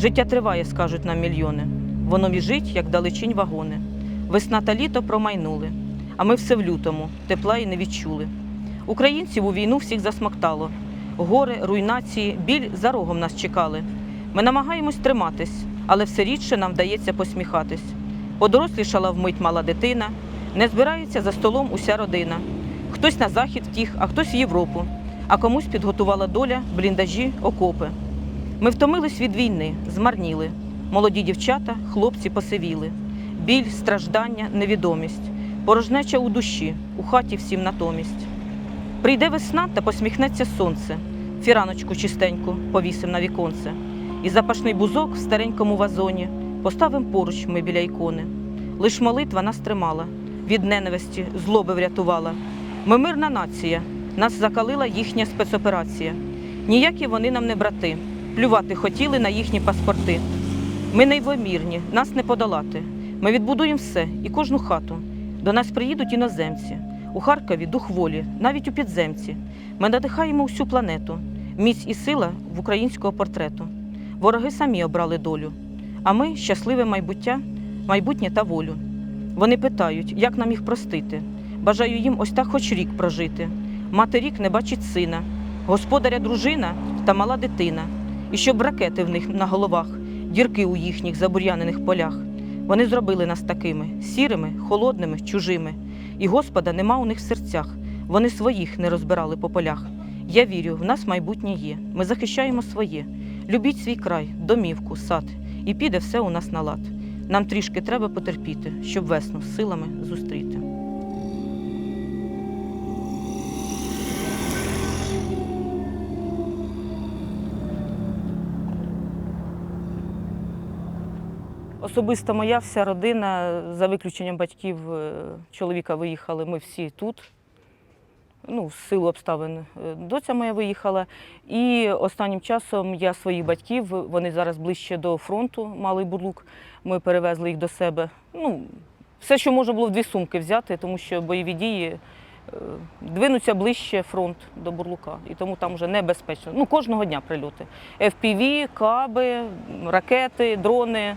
Життя триває, скажуть нам мільйони. Воно біжить, як далечінь вагони. Весна та літо промайнули, а ми все в лютому, тепла і не відчули. Українців у війну всіх засмоктало. Горе, руйнації, біль за рогом нас чекали. Ми намагаємось триматись, але все рідше нам вдається посміхатись. Подорослішала вмить мала дитина, не збирається за столом уся родина. Хтось на захід втіх, а хтось в Європу, а комусь підготувала доля бліндажі, окопи. Ми втомились від війни, змарніли. Молоді дівчата, хлопці посивіли. Біль, страждання, невідомість, порожнеча у душі, у хаті всім натомість. Прийде весна та посміхнеться сонце, фіраночку чистеньку повісим на віконце. І запашний бузок в старенькому вазоні поставим поруч ми біля ікони. Лиш молитва нас тримала, від ненависті, злоби врятувала. Ми мирна нація, нас закалила їхня спецоперація. Ніякі вони нам не брати, плювати хотіли на їхні паспорти. Ми неймовірні, нас не подолати. Ми відбудуємо все і кожну хату. До нас приїдуть іноземці. У Харкові дух волі, навіть у підземці. Ми надихаємо всю планету. Міць і сила в українського портрету. Вороги самі обрали долю. А ми щасливе майбуття, майбутнє та волю. Вони питають, як нам їх простити. Бажаю їм ось так хоч рік прожити. Мати рік не бачить сина, господаря дружина та мала дитина. І щоб ракети в них на головах, дірки у їхніх забур'янених полях. Вони зробили нас такими сірими, холодними, чужими. І Господа нема у них в серцях. Вони своїх не розбирали по полях. Я вірю, в нас майбутнє є. Ми захищаємо своє. Любіть свій край, домівку, сад, і піде все у нас на лад. Нам трішки треба потерпіти, щоб весну з силами зустріти. Особисто моя вся родина, за виключенням батьків е, чоловіка виїхали, ми всі тут. Ну, в силу обставин е, доця моя виїхала. І останнім часом я своїх батьків, вони зараз ближче до фронту, малий бурлук. Ми перевезли їх до себе. Ну, все, що можна було в дві сумки взяти, тому що бойові дії е, двинуться ближче фронт до бурлука. І тому там вже небезпечно. Ну, кожного дня прильоти. FPV, каби, ракети, дрони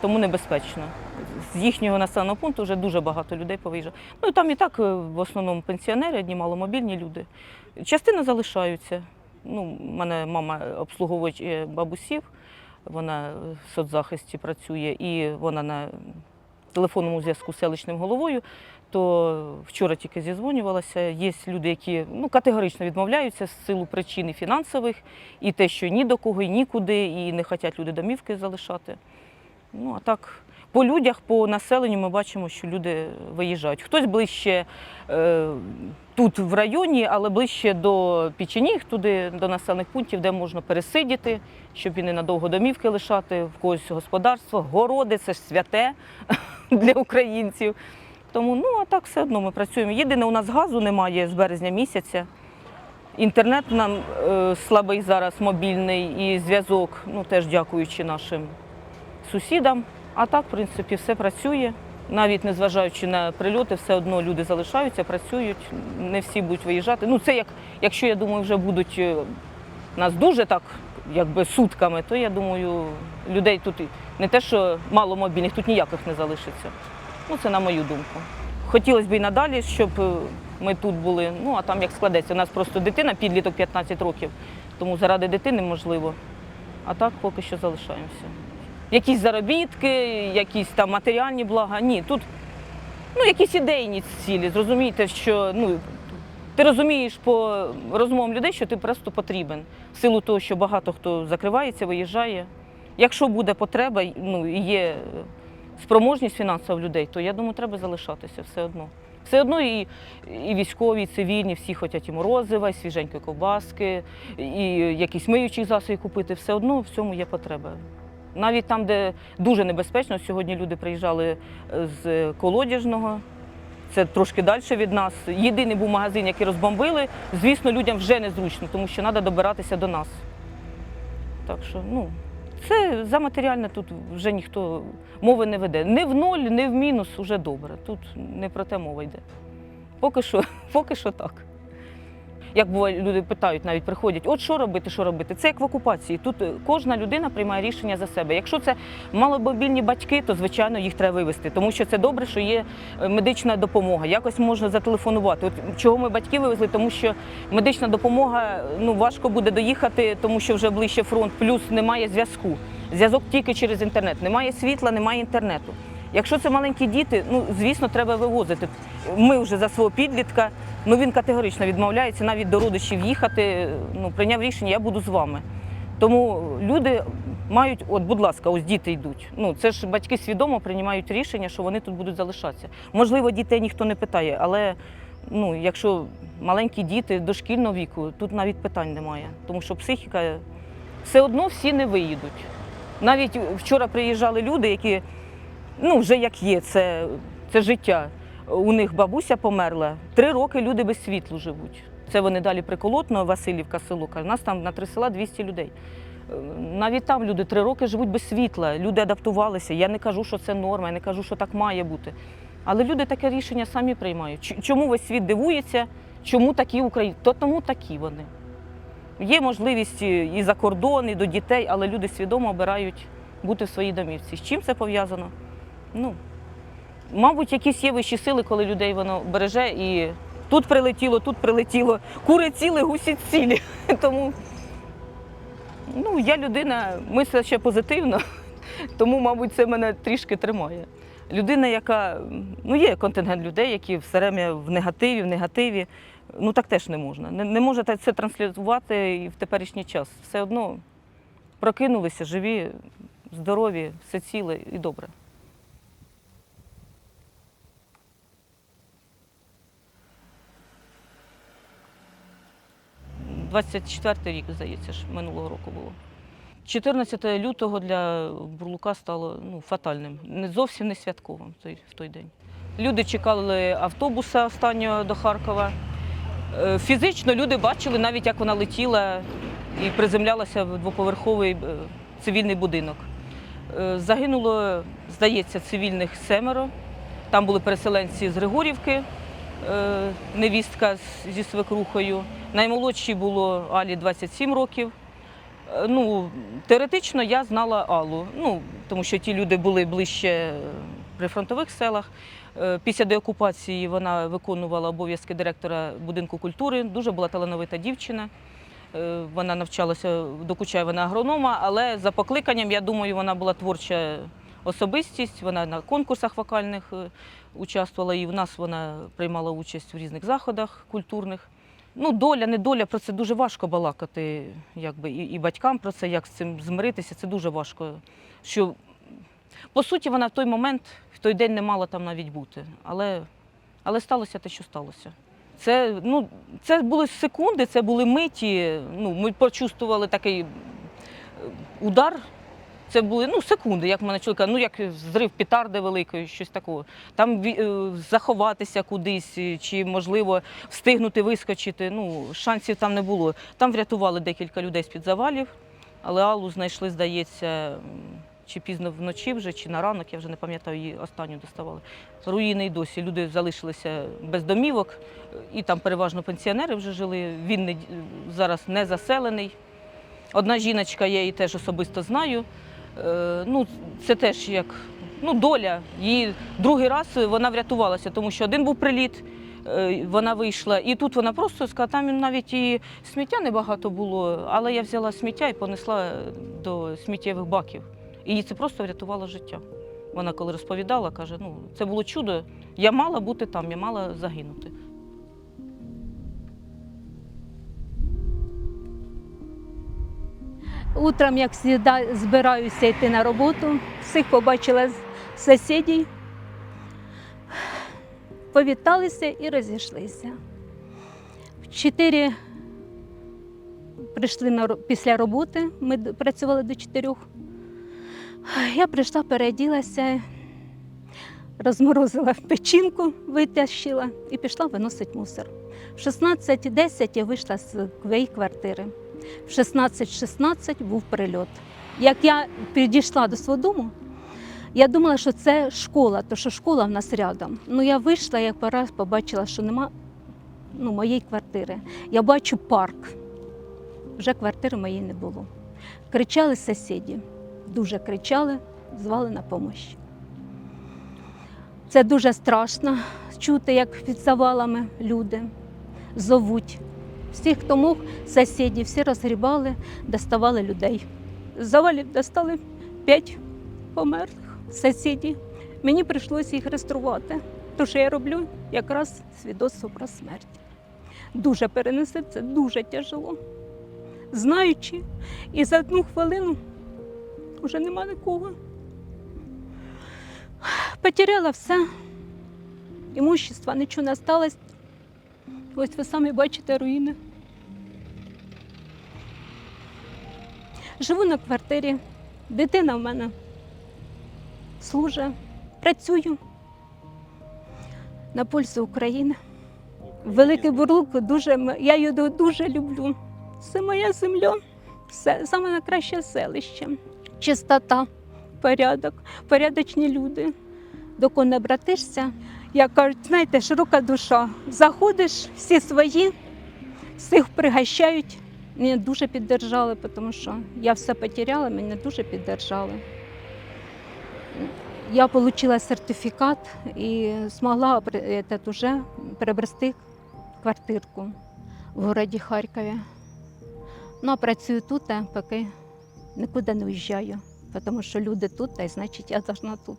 тому небезпечно. З їхнього населеного пункту вже дуже багато людей повиїжджало. Ну там і так е, в основному пенсіонери, одні маломобільні люди. Частина залишаються. Ну, у мене мама обслуговує е, бабусів, вона в соцзахисті працює і вона на телефонному зв'язку з селищним головою. То вчора тільки зізвонювалася. Є люди, які ну, категорично відмовляються з силу причин фінансових, і те, що ні до кого, і нікуди, і не хочуть люди домівки залишати. Ну, а так, по людях, по населенню ми бачимо, що люди виїжджають. Хтось ближче е, тут в районі, але ближче до Печеніг, туди, до населених пунктів, де можна пересидіти, щоб і ненадовго домівки лишати, в когось господарство, городи це ж святе для українців. Тому, ну, а так все одно ми працюємо. Єдине, у нас газу немає з березня місяця. Інтернет нам е, слабий зараз, мобільний, і зв'язок, ну теж дякуючи нашим сусідам. А так, в принципі, все працює. Навіть незважаючи на прильоти, все одно люди залишаються, працюють, не всі будуть виїжджати. Ну, це як, якщо я думаю, вже будуть е, нас дуже так, якби сутками, то я думаю, людей тут не те, що мало мобільних, тут ніяких не залишиться. Ну, це на мою думку. Хотілося б і надалі, щоб е, ми тут були. Ну, а там як складеться. У нас просто дитина, підліток 15 років, тому заради дитини можливо. А так поки що залишаємося якісь заробітки, якісь там матеріальні блага. Ні, тут ну, якісь ідейні цілі. Зрозумійте, що ну, ти розумієш по розмовам людей, що ти просто потрібен. В силу того, що багато хто закривається, виїжджає. Якщо буде потреба, ну, і є спроможність фінансова людей, то я думаю, треба залишатися все одно. Все одно і, і військові, і цивільні, всі хочуть і морозива, і свіженької ковбаски, і якісь миючі засоби купити. Все одно в цьому є потреба. Навіть там, де дуже небезпечно, сьогодні люди приїжджали з колодяжного, це трошки далі від нас. Єдиний був магазин, який розбомбили. Звісно, людям вже незручно, тому що треба добиратися до нас. Так що, ну, це за матеріальне тут вже ніхто мови не веде. Не в ноль, не в мінус, вже добре. Тут не про те мова йде. Поки що, поки що так. Як буває, люди питають, навіть приходять, от що робити, що робити. Це як в окупації. Тут е, кожна людина приймає рішення за себе. Якщо це маломобільні батьки, то звичайно їх треба вивезти, тому що це добре, що є е, медична допомога. Якось можна зателефонувати. От чого ми батьки вивезли, тому що медична допомога ну важко буде доїхати, тому що вже ближче фронт, плюс немає зв'язку. Зв'язок тільки через інтернет. Немає світла, немає інтернету. Якщо це маленькі діти, ну звісно, треба вивозити. Ми вже за свого підлітка, ну він категорично відмовляється навіть до родичів їхати. Ну прийняв рішення, я буду з вами. Тому люди мають, от, будь ласка, ось діти йдуть. Ну це ж батьки свідомо приймають рішення, що вони тут будуть залишатися. Можливо, дітей ніхто не питає, але ну, якщо маленькі діти дошкільного віку, тут навіть питань немає, тому що психіка все одно всі не виїдуть. Навіть вчора приїжджали люди, які ну вже як є, це, це життя. У них бабуся померла. Три роки люди без світлу живуть. Це вони далі приколотно, Васильівка село. У нас там на три села 200 людей. Е, Навіть там люди три роки живуть без світла. Люди адаптувалися. Я не кажу, що це норма, я не кажу, що так має бути. Але люди таке рішення самі приймають. Чому весь світ дивується, чому такі українці? То тому такі вони. Є можливість і і за кордон, і до дітей, але люди свідомо обирають бути в своїй домівці. З чим це пов'язано? Ну, мабуть, якісь є вищі сили, коли людей воно береже і тут прилетіло, тут прилетіло. Кури цілі, гусі цілі. Тому ну, я людина, мислю ще позитивно, тому, мабуть, це мене трішки тримає. Людина, яка ну є контингент людей, які все время в негативі, в негативі. Ну так теж не можна. Не, не можете це транслювати і в теперішній час. Все одно прокинулися, живі, здорові, все ціле і добре. – 24 рік, здається, ж, минулого року було. 14 лютого для Бурлука стало ну, фатальним, не зовсім не святковим той, в той день. Люди чекали автобуса останнього до Харкова. Е, Фізично люди бачили навіть, як вона летіла і приземлялася в двоповерховий е, цивільний будинок. Е, Загинуло, здається, цивільних семеро. Там були переселенці з Григорівки, невістка зі свекрухою. Наймолодшій було Алі 27 років. Е, Ну, теоретично я знала Аллу, ну, тому що ті люди були ближче е, при фронтових селах. Е, Після деокупації вона виконувала обов'язки директора будинку культури. Дуже була талановита дівчина. Е, Вона навчалася до Кучаєва на агронома, але за покликанням, я думаю, вона була творча особистість. Вона на конкурсах вокальних е, участвувала, і в нас вона приймала участь в різних заходах культурних. Ну, доля, не доля, про це дуже важко балакати, якби, і, і батькам про це, як з цим змиритися, це дуже важко. Що, по суті, вона в той момент, в той день не мала там навіть бути. Але, але сталося те, що сталося. Це, ну, це були секунди, це були миті. Ну, ми почувствували такий е, удар. Це були ну, секунди, як мене чоловіка, ну як зрив петарди великої, щось такого. Там е, заховатися кудись, е, чи можливо встигнути вискочити. Ну, шансів там не було. Там врятували декілька людей з-під завалів, але Аллу знайшли, здається, чи пізно вночі вже, чи на ранок, я вже не пам'ятаю, її останню доставали. Руїни й досі. Люди залишилися без домівок, е, і там переважно пенсіонери вже жили. Він не, зараз не заселений. Одна жіночка, я її теж особисто знаю. Е, Ну, це теж як ну, доля. Її другий раз вона врятувалася, тому що один був приліт, е, вона вийшла, і тут вона просто сказала, там навіть і сміття небагато було, але я взяла сміття і понесла до сміттєвих баків. І їй це просто врятувало життя. Вона коли розповідала, каже, ну це було чудо. Я мала бути там, я мала загинути. Утром, як завжди, збираюся йти на роботу, всіх побачила з сусідів, повіталися і розійшлися. В чотири прийшли на, після роботи, ми працювали до чотирьох. Я прийшла, переоділася, розморозила печінку, витащила і пішла виносити мусор. В 16.10 я вийшла з своєї квартири. В 16.16 був прильот. Як я підійшла до свого дому, я думала, що це школа, тому що школа в нас рядом. Ну я вийшла, як раз побачила, що нема ну, моєї квартири. Я бачу парк. Вже квартири моєї не було. Кричали сусіди, дуже кричали, звали на допомогу. Це дуже страшно чути, як під завалами люди зовуть. Всіх, хто мог, сусідів, всі розгрібали, доставали людей. Завалів достали п'ять померлих сусідів. Мені прийшлося їх реєструвати. То, що я роблю, якраз свідоцтво про смерть. Дуже перенести це дуже тяжело. Знаючи, і за одну хвилину вже нема нікого. Потеряла все. Імущества нічого не сталося. Ось ви самі бачите руїни. Живу на квартирі, дитина в мене служить, працюю на пульсі України. Великий Бурлук дуже я його дуже люблю. Це моя земля, це саме найкраще селище. Чистота, порядок, порядочні люди. До кого не братишся, як кажуть, знаєте, широка душа. Заходиш, всі свої, всіх пригощають. Мене дуже піддержали, тому що я все потеряла, мене дуже піддержали. Я отримала сертифікат і змогла уже приобрести квартирку в місті Харкові. Ну, а працюю тут, поки нікуди не уїжджаю, тому що люди тут, а значить я должна тут.